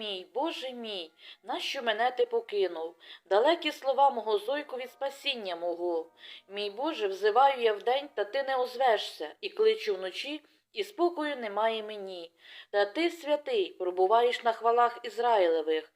мій, Боже мій, нащо мене ти покинув? Далекі слова мого зойку від спасіння мого. Мій Боже, взиваю я вдень, та ти не озвешся, і кличу вночі, і спокою немає мені. Та ти, святий, пробуваєш на хвалах Ізраїлевих.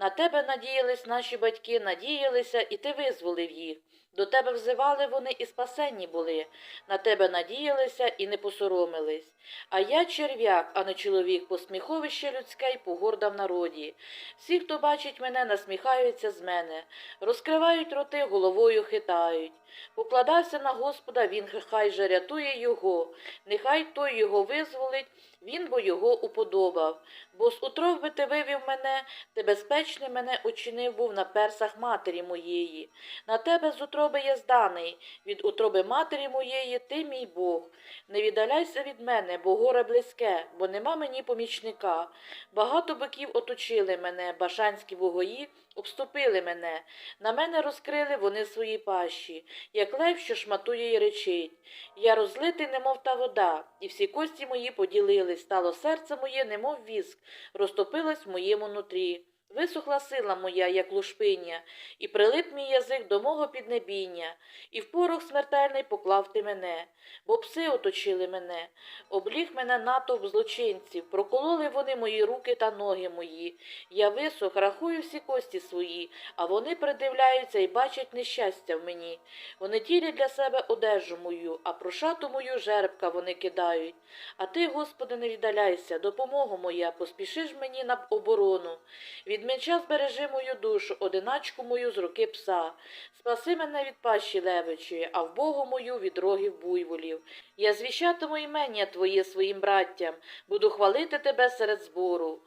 На тебе надіялись наші батьки, надіялися, і ти визволив їх. До тебе взивали вони і спасенні були, на тебе надіялися і не посоромились. А я черв'як, а не чоловік, посміховище людське й погорда в народі. Всі, хто бачить мене, насміхаються з мене, розкривають роти, головою хитають. Покладався на Господа, він хай же рятує його, нехай той його визволить, він бо його уподобав. Бо з утров би ти вивів мене, ти безпечний мене учинив був на персах матері моєї. На тебе з утроби я зданий, від утроби матері моєї ти мій Бог. Не віддаляйся від мене, бо горе близьке, бо нема мені помічника. Багато биків оточили мене, башанські вугої обступили мене. На мене розкрили вони свої пащі, як лев, що шматує й речить. Я розлитий, немов та вода, і всі кості мої поділились, стало серце моє, немов віск, розтопилось в моєму нутрі. Висохла сила моя, як лушпиня, і прилип мій язик до мого піднебіння, і в порох смертельний поклав ти мене, бо пси оточили мене, обліг мене натовп злочинців, прокололи вони мої руки та ноги мої. Я висох, рахую всі кості свої, а вони придивляються і бачать нещастя в мені. Вони тілять для себе одежу мою, а про шату мою жеребка вони кидають. А ти, Господи, не віддаляйся, допомога моя, поспішиш мені на оборону. Від меча збережи мою душу, одиначку мою з руки пса. Спаси мене від пащі левичої, а в Богу мою від рогів буйволів. Я звіщатиму імення Твоє своїм браттям, буду хвалити тебе серед збору.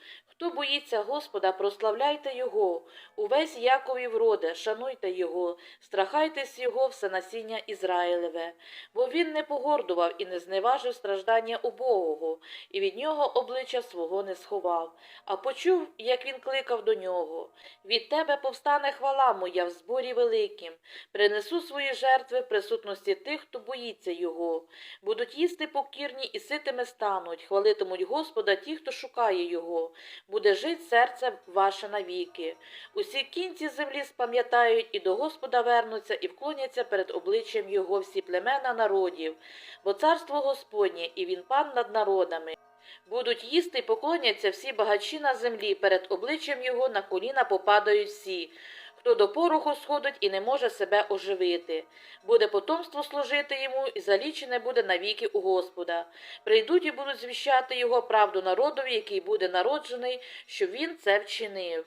Хто боїться Господа, прославляйте Його, увесь Яковів роде, шануйте Його, страхайтесь Його все насіння Ізраїлеве, бо він не погордував і не зневажив страждання убогого, і від нього обличчя свого не сховав, а почув, як він кликав до нього. Від тебе повстане хвала моя в зборі великим, принесу свої жертви в присутності тих, хто боїться Його. Будуть їсти покірні і ситими стануть, хвалитимуть Господа ті, хто шукає Його буде жить серце ваше навіки. Усі кінці землі спам'ятають і до Господа вернуться, і вклоняться перед обличчям Його всі племена народів, бо царство Господнє, і він пан над народами. Будуть їсти й поклоняться всі багачі на землі, перед обличчям його на коліна попадають всі. Хто до пороху сходить і не може себе оживити, буде потомство служити йому, і залічене буде навіки у Господа. Прийдуть і будуть звіщати його правду народові, який буде народжений, що він це вчинив.